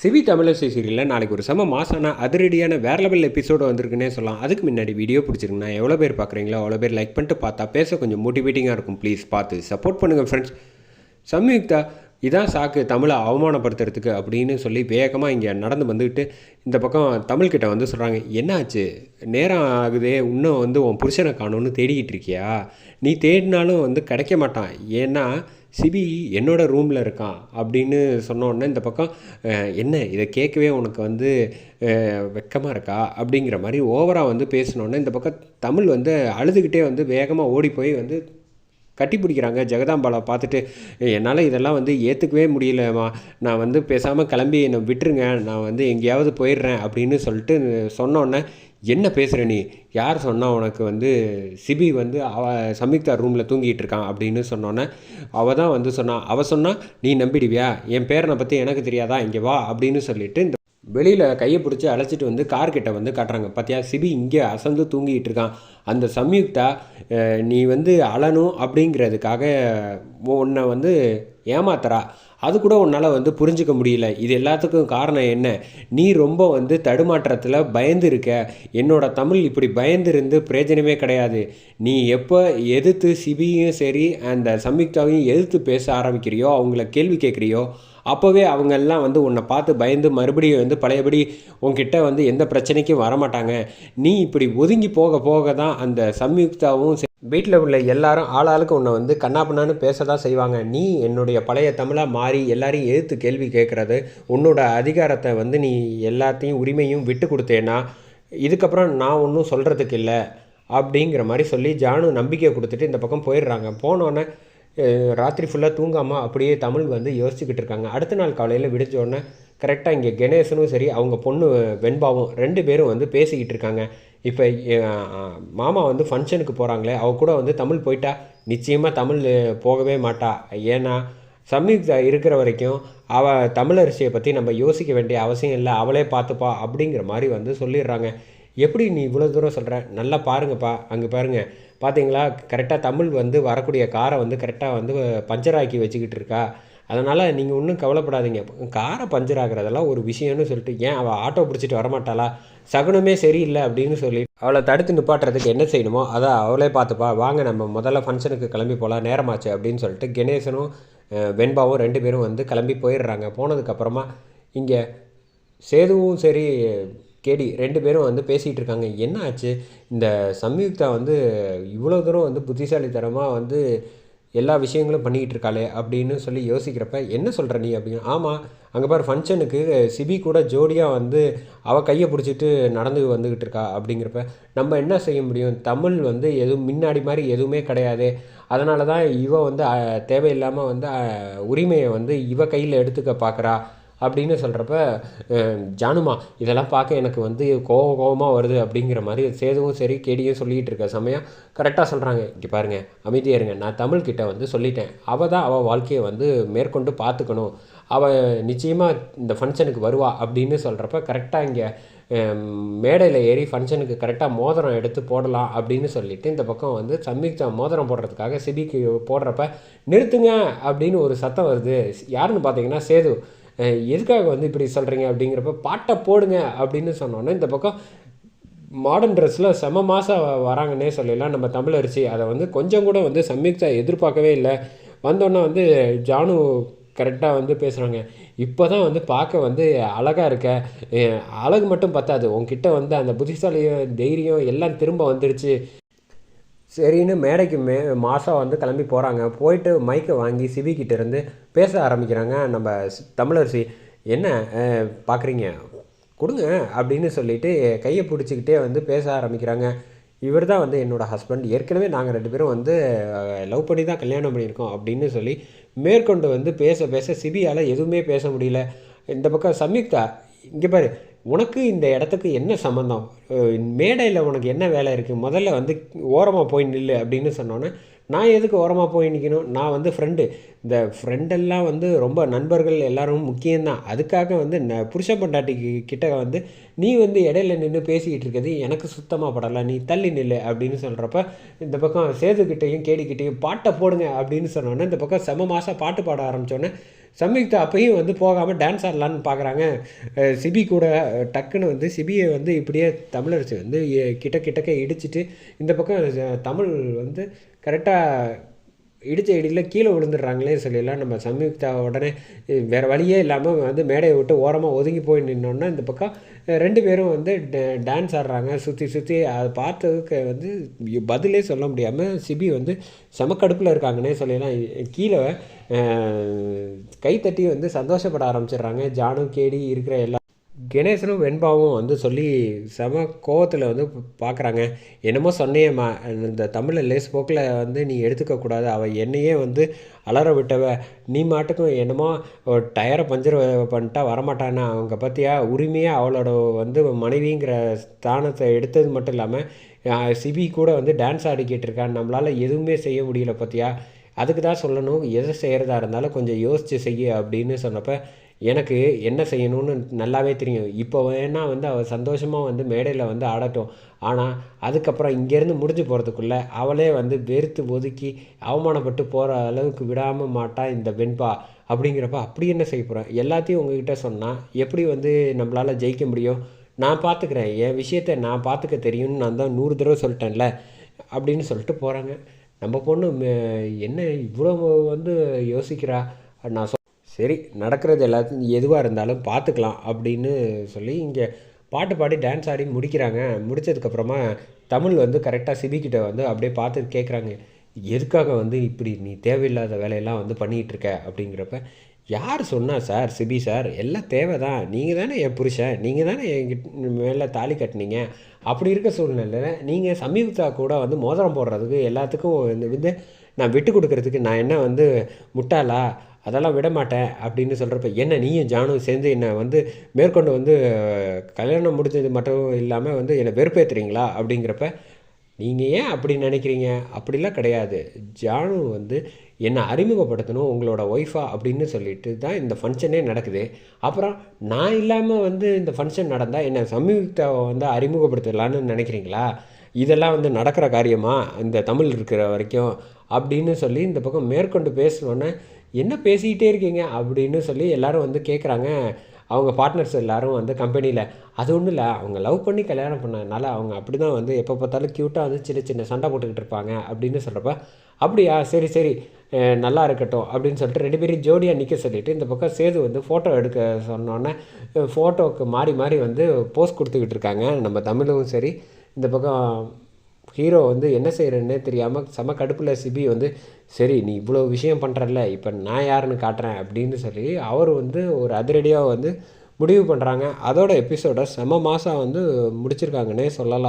CV Tamilisai சீரியலில் நாளைக்கு ஒரு செம மாசான அதிரடியான வேற லெவல் எபிசோடு வந்திருக்குன்னே சொல்லலாம். அதுக்கு முன்னாடி வீடியோ பிடிச்சிருக்குண்ணா எவ்வளோ பேர் பார்க்குறீங்களோ அவ்வளோ பேர் லைக் பண்ணிட்டு பார்த்தா பேச கொஞ்சம் மோட்டிவேட்டிங்காக இருக்கும். ப்ளீஸ் பார்த்து சப்போர்ட் பண்ணுங்கள் ஃப்ரெண்ட்ஸ் சம்யுக்தா இதான் சாக்கு தமிழை அவமானப்படுத்துறதுக்கு அப்படின்னு சொல்லி வேகமாக இங்கே நடந்து வந்துக்கிட்டு இந்த பக்கம் தமிழ்கிட்ட வந்து சொல்கிறாங்க என்னாச்சு? நேரம் ஆகுதே இன்னும் வந்து உன் புருஷனை காணும்னு தேடிக்கிட்டு இருக்கியா? நீ தேடினாலும் வந்து கிடைக்க மாட்டான். ஏன்னா சிபி என்னோடய ரூமில் இருக்கான் அப்படின்னு சொன்னோடனே இந்த பக்கம் என்ன இதை கேட்கவே உனக்கு வந்து வெக்கமாக இருக்கா? அப்படிங்கிற மாதிரி ஓவராக வந்து பேசினோடனே இந்த பக்கம் தமிழ் வந்து அழுதுகிட்டே வந்து வேகமாக ஓடி போய் வந்து கட்டி பிடிக்கிறாங்க. ஜெகதாம்பாலை பார்த்துட்டு என்னால் இதெல்லாம் வந்து ஏற்றுக்கவே முடியலம்மா. நான் வந்து பேசாமல் கிளம்பி என்னை விட்டுருங்க. நான் வந்து எங்கேயாவது போயிடுறேன். அப்படின்னு சொல்லிட்டு சொன்னோன்னே என்ன பேசுகிற நீ? யார் சொன்னால் உனக்கு வந்து சிபி வந்து அவ சம்யுக்தா ரூமில் தூங்கிட்டு இருக்கான் அப்படின்னு சொன்னோன்னே அவள் தான் வந்து சொன்னான் அவள் சொன்னால் நீ நம்பிடுவியா? என் பேரனை பற்றி எனக்கு தெரியாதா? இங்கே வா அப்படின்னு சொல்லிட்டு இந்த வெளியில் கையை பிடிச்சி அழைச்சிட்டு வந்து கார்கிட்ட வந்து காட்டுறாங்க. பார்த்தியா சிபி இங்கே அசந்து தூங்கிட்டு இருக்கான். அந்த சம்யுக்தா நீ வந்து அழணும் அப்படிங்கிறதுக்காக உன்னை வந்து ஏமாத்துறா. அது கூட உன்னால் வந்து புரிஞ்சுக்க முடியல. இது எல்லாத்துக்கும் காரணம் என்ன? நீ ரொம்ப வந்து தடுமாற்றத்தில் பயந்து இருக்க. என்னோட தமிழ் இப்படி பயந்து இருந்து பிரயோஜனமே கிடையாது. நீ எப்போ எதிர்த்து சிபியும் சரி அந்த சம்யுக்தாவையும் எதிர்த்து பேச ஆரம்பிக்கிறியோ அவங்கள கேள்வி கேட்குறியோ அப்போவே அவங்க எல்லாம் வந்து உன்னை பார்த்து பயந்து மறுபடியும் வந்து பழையபடி உன்கிட்ட வந்து எந்த பிரச்சனைக்கும் வரமாட்டாங்க. நீ இப்படி ஒதுங்கி போக போக தான் அந்த சம்யுக்தாவும் வீட்டில் உள்ள எல்லாரும் ஆளாளுக்கு உன்னை வந்து கண்ணாப்பண்ணான்னு பேச தான் செய்வாங்க. நீ என்னுடைய பழைய தமிழாக மாறி எல்லாரையும் எதிர்த்து கேள்வி கேட்குறது உன்னோட அதிகாரத்தை வந்து நீ எல்லாத்தையும் உரிமையும் விட்டு கொடுத்தேன்னா இதுக்கப்புறம் நான் ஒன்றும் சொல்கிறதுக்கு இல்லை. அப்படிங்கிற மாதிரி சொல்லி ஜானு நம்பிக்கை கொடுத்துட்டு இந்த பக்கம் போயிடுறாங்க. போனோன்னே ராத்திரி ஃபுல்லாக தூங்காமல் அப்படியே தமிழ் வந்து யோசிச்சுக்கிட்டு இருக்காங்க. அடுத்த நாள் காலையில் விடிச்ச உடனே கரெக்டாக இங்கே கணேசனும் சரி அவங்க பொண்ணு வெண்பாவும் ரெண்டு பேரும் வந்து பேசிக்கிட்டு இருக்காங்க. இப்போ மாமா வந்து ஃபங்க்ஷனுக்கு போகிறாங்களே அவ கூட வந்து தமிழ் போயிட்டா நிச்சயமாக தமிழ் போகவே மாட்டா. ஏன்னா சம்யுக்தா இருக்கிற வரைக்கும் அவள் தமிழரசியை பற்றி நம்ம யோசிக்க வேண்டிய அவசியம் இல்லை அவளே பார்த்துப்பா அப்படிங்கிற மாதிரி வந்து சொல்லிடுறாங்க. எப்படி நீ இவ்வளோ தூரம் சொல்கிற நல்லா பாருங்கப்பா அங்கே பாருங்கள் பார்த்தீங்களா கரெக்டாக தமிழ் வந்து வரக்கூடிய காரை வந்து கரெக்டாக வந்து பஞ்சர் ஆக்கி வச்சுக்கிட்டு இருக்கா. அதனால் நீங்கள் ஒன்றும் கவலைப்படாதீங்க. காரை பஞ்சர் ஆகிறதெல்லாம் ஒரு விஷயம்னு சொல்லிட்டு ஏன் அவள் ஆட்டோ பிடிச்சிட்டு வரமாட்டாளா? சகுனமே சரியில்லை அப்படின்னு சொல்லி அவளை தடுத்து நிப்பாட்டுறதுக்கு என்ன செய்யணுமோ அதை அவளே பார்த்துப்பா. வாங்க நம்ம முதல்ல ஃபங்க்ஷனுக்கு கிளம்பி போகலாம் நேரமாச்சு அப்படின்னு சொல்லிட்டு கணேசனும் வெண்பாவும் ரெண்டு பேரும் வந்து கிளம்பி போயிடுறாங்க. போனதுக்கப்புறமா இங்கே சேதுவும் சரி கேடி ரெண்டு பேரும் வந்து பேசிகிட்டு இருக்காங்க என்ன ஆச்சு? இந்த சம்யுக்தா வந்து இவ்வளோ தூரம் வந்து புத்திசாலித்தனமாக வந்து எல்லா விஷயங்களும் பண்ணிக்கிட்டு இருக்காளே அப்படின்னு சொல்லி யோசிக்கிறப்ப என்ன சொல்கிற நீ அப்படின்னு ஆமாம் அங்கே பாரு ஃபங்க்ஷனுக்கு சிபி கூட ஜோடியாக வந்து அவள் கையை பிடிச்சிட்டு நடந்து வந்துக்கிட்டு இருக்கா அப்படிங்கிறப்ப நம்ம என்ன செய்ய முடியும்? தமிழ் வந்து எதுவும் முன்னாடி மாதிரி எதுவுமே கிடையாது. அதனால தான் இவ வந்து தேவையில்லாமல் வந்து உரிமையை வந்து இவ கையில் எடுத்துக்க பார்க்குறா. அப்படின்னு சொல்கிறப்ப ஜானுமா இதெல்லாம் பார்க்க எனக்கு வந்து கோவம் கோவமாக வருது அப்படிங்கிற மாதிரி சேதுவும் சரி கேடியும் சொல்லிகிட்டு இருக்க சமயம் கரெக்டாக சொல்கிறாங்க இங்கே பாருங்கள் அமைதியாக இருங்க. நான் தமிழ்கிட்ட வந்து சொல்லிட்டேன். அவள் தான் அவள் வாழ்க்கையை வந்து மேற்கொண்டு பார்த்துக்கணும். அவள் நிச்சயமாக இந்த ஃபங்க்ஷனுக்கு வருவா அப்படின்னு சொல்கிறப்ப கரெக்டாக இங்கே மேடையில் ஏறி ஃபங்க்ஷனுக்கு கரெக்டாக மோதிரம் எடுத்து போடலாம் அப்படின்னு சொல்லிட்டு இந்த பக்கம் வந்து சம்யுக்தா மோதிரம் போடுறதுக்காக சிபிக்கு போடுறப்ப நிறுத்துங்க அப்படின்னு ஒரு சத்தம் வருது. யாருன்னு பார்த்தீங்கன்னா சேது. எதுக்காக வந்து இப்படி சொல்கிறீங்க அப்படிங்கிறப்ப பாட்டை போடுங்க அப்படின்னு சொன்னோன்னே இந்த பக்கம் மாடர்ன் ட்ரெஸ்ஸில் செம மாதம் வராங்கன்னே சொல்லலாம். நம்ம தமிழரிசி அதை வந்து கொஞ்சம் கூட வந்து சம்யுக்தா எதிர்பார்க்கவே இல்லை. வந்தோன்னே வந்து ஜானு கரெக்டாக வந்து பேசுகிறாங்க இப்போ தான் வந்து பார்க்க வந்து அழகாக இருக்க. அழகு மட்டும் பத்தாது. உங்ககிட்ட வந்து அந்த புத்திசாலியம் தைரியம் எல்லாம் திரும்ப வந்துடுச்சு சரின்னு மேடைக்கு மே மாதம் வந்து கிளம்பி போகிறாங்க போயிட்டு மைக்கை வாங்கி சிவிக்கிட்டேருந்து இருந்து பேச ஆரம்பிக்கிறாங்க. நம்ம தமிழர் தமிழரசி என்ன பார்க்குறீங்க கொடுங்க அப்படின்னு சொல்லிவிட்டு கையை பிடிச்சிக்கிட்டே வந்து பேச ஆரம்பிக்கிறாங்க. இவர் தான் வந்து என்னோடய ஹஸ்பண்ட் ஏற்கனவே நாங்கள் ரெண்டு பேரும் வந்து லவ் பண்ணி தான் கல்யாணம் பண்ணியிருக்கோம் அப்படின்னு சொல்லி மேற்கொண்டு வந்து பேச பேச சிபியால் எதுவுமே பேச முடியல. இந்த பக்கம் சம்யுக்தா இங்கே பாரு உனக்கு இந்த இடத்துக்கு என்ன சம்மந்தம் மேடையில் உனக்கு என்ன வேலை இருக்குது முதல்ல வந்து ஓரமாக போய் நில்லு அப்படின்னு சொன்னோன்னே நான் எதுக்கு ஓரமாக போய் நிற்கணும் நான் வந்து ஃப்ரெண்டு இந்த ஃப்ரெண்டெல்லாம் வந்து ரொம்ப நண்பர்கள் எல்லோரும் முக்கியம்தான். அதுக்காக வந்து ந புருஷ பொண்டாட்டிக்கு கிட்ட வந்து நீ வந்து இடையில நின்று பேசிக்கிட்டு இருக்கிறது எனக்கு சுத்தமாக படலை. நீ தள்ளி நில்லு அப்படின்னு சொல்கிறப்ப இந்த பக்கம் சேதுக்கிட்டையும் கேடிக்கிட்டையும் பாட்டை போடுங்க அப்படின்னு சொன்னோன்னே இந்த பக்கம் செம மாதம் பாட்டு பாட ஆரம்பித்தோன்னே சம்யுக்தா அப்பையும் வந்து போகாமல் டான்ஸ் ஆடலான்னு பார்க்குறாங்க சிபி கூட டக்குன்னு வந்து சிபியை வந்து இப்படியே தமிழரசி வந்து கிட்ட கிட்டக்க இடிச்சிட்டு இந்த பக்கம் தமிழ் வந்து கரெக்டாக இடித்த இடியில் கீழே விழுந்துடுறாங்களே சொல்லிடலாம் நம்ம சம்யுக்தா உடனே வேறு வழியே இல்லாமல் வந்து மேடையை விட்டு ஓரமாக ஒதுங்கி போய் நின்னோன்னா இந்த பக்கம் ரெண்டு பேரும் வந்து டே- டான்ஸ் ஆடுறாங்க. சுற்றி சுற்றி அதை பார்த்ததுக்கு வந்து பதிலே சொல்ல முடியாமல் சிபி வந்து செமக்கடுப்பில் இருக்காங்கன்னே சொல்லிடலாம் கீழே கைத்தட்டி வந்து சந்தோஷப்பட ஆரம்பிச்சிடுறாங்க. ஜானு கேடி இருக்கிற எல்லா கணேசனும் வெண்பாவும் வந்து சொல்லி செம கோவத்தில் வந்து பார்க்குறாங்க என்னமோ சொன்னியேம்மா இந்த தமிழில் லேஸ் போக்கில் வந்து நீ எடுத்துக்கக்கூடாது அவள் என்னையே வந்து அலற விட்டவ. நீ மாட்டுக்கும் என்னமோ ஒரு டயரை பஞ்சர் பண்ணிட்டா வரமாட்டானா அவங்க பற்றியா உரிமையாக அவளோட வந்து மனைவிங்கிற ஸ்தானத்தை எடுத்தது மட்டும் இல்லாமல் சிபி கூட வந்து டான்ஸ் ஆடிக்கிட்டு இருக்கான் நம்மளால் எதுவுமே செய்ய முடியல பற்றியா அதுக்கு தான் சொல்லணும். எதை செய்கிறதா இருந்தாலும் கொஞ்சம் யோசித்து செய்ய அப்படின்னு சொன்னப்போ எனக்கு என்ன செய்யணும்னு நல்லாவே தெரியும். இப்போ வேணால் வந்து அவள் சந்தோஷமாக வந்து மேடையில் வந்து ஆடட்டும். ஆனால் அதுக்கப்புறம் இங்கேருந்து முடிஞ்சு போகிறதுக்குள்ளே அவளே வந்து வெறுத்து ஒதுக்கி அவமானப்பட்டு போகிற அளவுக்கு விடாமல் மாட்டா இந்த வெண்பா. அப்படிங்கிறப்ப அப்படி என்ன செய்ய போகிறேன் எல்லாத்தையும் உங்ககிட்ட சொன்னால் எப்படி வந்து நம்மளால் ஜெயிக்க முடியும்? நான் பார்த்துக்கிறேன் என் விஷயத்தை நான் பார்த்துக்க தெரியும்னு நான் தான் நூறு தடவை சொல்லிட்டேன்ல அப்படின்னு சொல்லிட்டு போகிறாங்க நம்ம பொண்ணு மே- என்ன இவ்வளோ வந்து யோசிக்கிறா? நான் சொ சரி நடக்கிறது எல்லாத்தையும் எதுவாக இருந்தாலும் பார்த்துக்கலாம் அப்படின்னு சொல்லி இங்கே பாட்டு பாடி டான்ஸ் ஆடி முடிக்கிறாங்க. முடிச்சதுக்கப்புறமா தமிழ் வந்து கரெக்டாக சிபிக்கிட்ட வந்து அப்படியே பார்த்து கேட்குறாங்க எதுக்காக வந்து இப்படி நீ தேவையில்லாத வேலையெல்லாம் வந்து பண்ணிகிட்டு இருக்க அப்படிங்கிறப்ப யார் சொன்னா சார் சிபி சார் எல்லாம் தேவை தான் நீங்கள் தானே என் புருஷன் நீங்கள் தானே என்கிட்ட மேலே தாலி கட்டினீங்க. அப்படி இருக்க சூழ்நிலையில் நீங்கள் சமீபத்தா கூட வந்து மோதிரம் போடுறதுக்கு எல்லாத்துக்கும் இந்த வந்து நான் விட்டு கொடுக்குறதுக்கு நான் என்ன வந்து முட்டாளா? அதெல்லாம் விட மாட்டேன் அப்படின்னு சொல்கிறப்ப என்ன நீயும் ஜானும் சேர்ந்து என்னை வந்து மேற்கொண்டு வந்து கல்யாணம் முடிஞ்சது மட்டும் இல்லாமல் வந்து என்னை வெறுப்பேற்றுறீங்களா அப்படிங்கிறப்ப நீங்கள் ஏன் அப்படி நினைக்கிறீங்க? அப்படிலாம் கிடையாது. ஜானு வந்து என்னை அறிமுகப்படுத்தணும் உங்களோட ஒய்ஃபா அப்படின்னு சொல்லிட்டு தான் இந்த ஃபங்க்ஷனே நடக்குது. அப்புறம் நான் இல்லாமல் வந்து இந்த ஃபங்க்ஷன் நடந்தால் என்னை சமீபத்தை வந்து அறிமுகப்படுத்தலான்னு நினைக்கிறீங்களா? இதெல்லாம் வந்து நடக்கிற காரியமாக இந்த தமிழ் இருக்கிற வரைக்கும் அப்படின்னு சொல்லி இந்த பக்கம் மேற்கொண்டு பேசினோன்னே என்ன பேசிக்கிட்டே இருக்கீங்க? அப்படின்னு சொல்லி எல்லோரும் வந்து கேட்குறாங்க அவங்க பார்ட்னர்ஸ் எல்லாரும் வந்து கம்பெனியில் அது ஒன்றும் இல்லை. அவங்க லவ் பண்ணி கல்யாணம் பண்ணதுனால அவங்க அப்படி தான் வந்து எப்போ பார்த்தாலும் க்யூட்டாக வந்து சின்ன சின்ன சண்டை போட்டுக்கிட்டு இருப்பாங்க அப்படின்னு சொல்கிறப்ப அப்படியா? சரி சரி. நல்லா இருக்கட்டும். அப்படின்னு சொல்லிட்டு ரெண்டு பேரும் ஜோடியாக நிற்க சொல்லிட்டு இந்த பக்கம் சேது வந்து ஃபோட்டோ எடுக்க சொன்னோன்னே ஃபோட்டோவுக்கு மாறி மாறி வந்து போஸ் கொடுத்துக்கிட்டு இருக்காங்க. நம்ம தமிழும் சரி. இந்த பக்கம் ஹீரோ வந்து என்ன செய்கிறேன்னே தெரியாமல் செம கடுப்பில் சிபி வந்து சரி நீ இவ்வளோ விஷயம் பண்ணுறல்ல இப்போ நான் யாருன்னு காட்டுறேன் அப்படின்னு சொல்லி அவர் வந்து ஒரு அதிரடியாக வந்து முடிவு பண்ணுறாங்க அதோட எபிசோடை செம மாதம் வந்து முடிச்சிருக்காங்கன்னே சொல்லலாம்.